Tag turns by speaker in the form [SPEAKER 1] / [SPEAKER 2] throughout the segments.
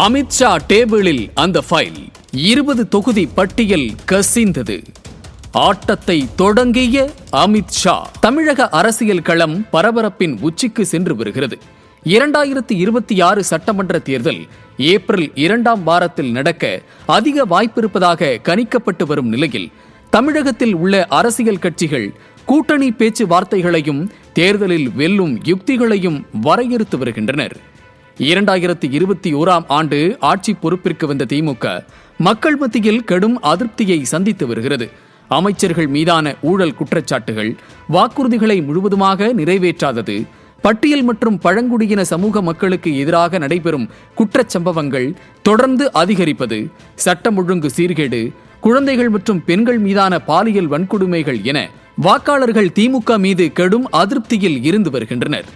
[SPEAKER 1] அமித்ஷா டேபிளில் அந்த ஃபைல். இருபது தொகுதி பட்டியல் கசிந்தது. ஆட்டத்தை தொடங்கிய அமித்ஷா தமிழக அரசியல் களம் பரபரப்பின் உச்சிக்கு சென்று வருகிறது. இரண்டாயிரத்தி இருபத்தி ஆறு சட்டமன்ற தேர்தல் ஏப்ரல் இரண்டாம் வாரத்தில் நடக்க அதிக வாய்ப்பிருப்பதாக கணிக்கப்பட்டு வரும் நிலையில் தமிழகத்தில் உள்ள அரசியல் கட்சிகள் கூட்டணி பேச்சுவார்த்தைகளையும் தேர்தலில் வெல்லும் யுக்திகளையும் வரையறுத்து வருகின்றனர். இரண்டாயிரத்தி இருபத்தி ஓராம் ஆண்டு ஆட்சி பொறுப்பிற்கு வந்த திமுக மக்கள் மத்தியில் கடும் அதிருப்தியை சந்தித்து வருகிறது. அமைச்சர்கள் மீதான ஊழல் குற்றச்சாட்டுகள் வாக்குறுதிகளை முழுவதுமாக நிறைவேற்றாதது பட்டியல் மற்றும் பழங்குடியின சமூக மக்களுக்கு எதிராக நடைபெறும் குற்றச்சம்பவங்கள் தொடர்ந்து அதிகரிப்பது சட்டம் ஒழுங்கு சீர்கேடு குழந்தைகள் மற்றும் பெண்கள் மீதான பாலியல் வன்கொடுமைகள் என வாக்காளர்கள் திமுக மீது கடும் அதிருப்தியில் இருந்து வருகின்றனர்.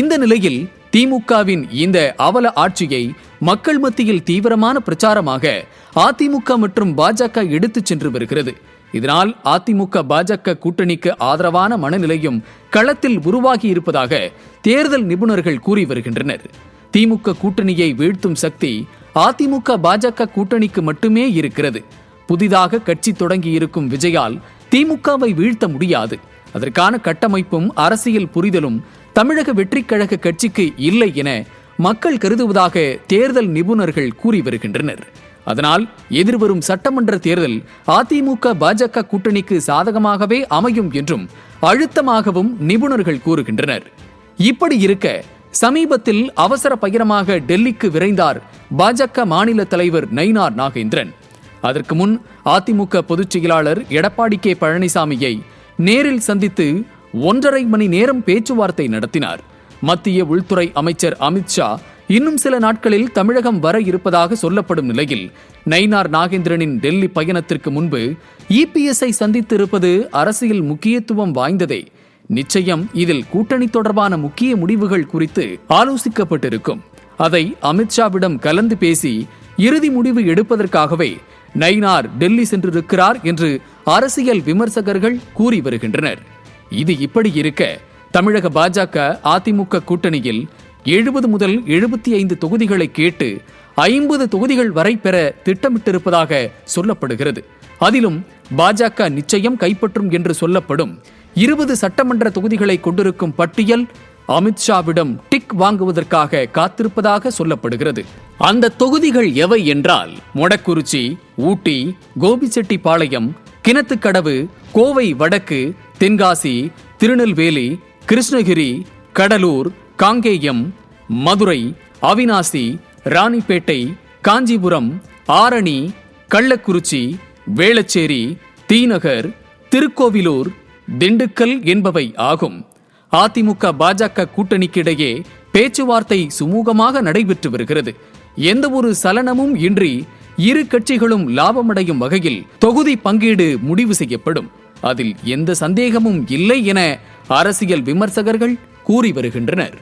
[SPEAKER 1] இந்த நிலையில் திமுகவின் இந்த அவல ஆட்சியை மக்கள் மத்தியில் தீவிரமான பிரச்சாரமாக அதிமுக மற்றும் பாஜக எடுத்துச் சென்று வருகிறது. இதனால் அதிமுக பாஜக கூட்டணிக்கு ஆதரவான மனநிலையும் களத்தில் உருவாகி இருப்பதாக தேர்தல் நிபுணர்கள் கூறி வருகின்றனர். திமுக கூட்டணியை வீழ்த்தும் சக்தி அதிமுக பாஜக கூட்டணிக்கு மட்டுமே இருக்கிறது. புதிதாக கட்சி தொடங்கியிருக்கும் விஜயால் திமுகவை வீழ்த்த முடியாது. அதற்கான கட்டமைப்பும் அரசியல் புரிதலும் தமிழக வெற்றிக் கழக கட்சிக்கு இல்லை என மக்கள் கருதுவதாக தேர்தல் நிபுணர்கள் கூறி வருகின்றனர். அதனால் எதிர்வரும் சட்டமன்ற தேர்தல் அதிமுக பாஜக கூட்டணிக்கு சாதகமாகவே அமையும் என்றும் அழுத்தமாகவும் நிபுணர்கள் கூறுகின்றனர். இப்படி இருக்க சமீபத்தில் அவசர பயணமாக டெல்லிக்கு விரைந்தார் பாஜக மாநில தலைவர் நயினார் நாகேந்திரன். அதற்கு முன் அதிமுக பொதுச் செயலாளர் எடப்பாடி கே பழனிசாமியை நேரில் சந்தித்து ஒன்றரை மணி நேரம் பேச்சுவார்த்தை நடத்தினார். மத்திய உள்துறை அமைச்சர் அமித்ஷா இன்னும் சில நாட்களில் தமிழகம் வர இருப்பதாக சொல்லப்படும் நிலையில் நயினார் நாகேந்திரனின் டெல்லி பயணத்திற்கு முன்பு இபிஎஸ்ஐ சந்தித்திருப்பது அரசியல் முக்கியத்துவம் வாய்ந்ததே. நிச்சயம் இதில் கூட்டணி தொடர்பான முக்கிய முடிவுகள் குறித்து ஆலோசிக்கப்பட்டிருக்கும். அதை அமித்ஷாவிடம் கலந்து பேசி இறுதி முடிவு எடுப்பதற்காகவே நயினார் டெல்லி சென்றிருக்கிறார் என்று அரசியல் விமர்சகர்கள் கூறி வருகின்றனர். இது இப்படி இருக்க தமிழக பாஜக அதிமுக கூட்டணியில் எழுபது முதல் எழுபத்தி ஐந்து தொகுதிகளை கேட்டு ஐம்பது தொகுதிகள் வரை பெற திட்டமிட்டிருப்பதாக சொல்லப்படுகிறது. அதிலும் பாஜக நிச்சயம் கைப்பற்றும் என்று சொல்லப்படும் இருபது சட்டமன்ற தொகுதிகளை கொண்டிருக்கும் பட்டியல் அமித்ஷாவிடம் டிக் வாங்குவதற்காக காத்திருப்பதாக சொல்லப்படுகிறது. அந்த தொகுதிகள் எவை என்றால் மொடக்குறிச்சி ஊட்டி கோபிச்செட்டிப்பாளையம் கிணத்துக்கடவு கோவை வடக்கு தென்காசி திருநெல்வேலி கிருஷ்ணகிரி கடலூர் காங்கேயம் மதுரை அவினாசி ராணிப்பேட்டை காஞ்சிபுரம் ஆரணி கள்ளக்குறிச்சி வேளச்சேரி தீநகர் திருக்கோவிலூர் திண்டுக்கல் என்பவை ஆகும். அதிமுக பாஜக கூட்டணிக்கிடையே பேச்சுவார்த்தை சுமூகமாக நடைபெற்று வருகிறது. எந்த ஒரு சலனமும் இன்றி இரு கட்சிகளும் லாபமடையும் வகையில் தொகுதி பங்கீடு முடிவு செய்யப்படும். அதில் எந்த சந்தேகமும் இல்லை என அரசியல் விமர்சகர்கள் கூறி வருகின்றனர்.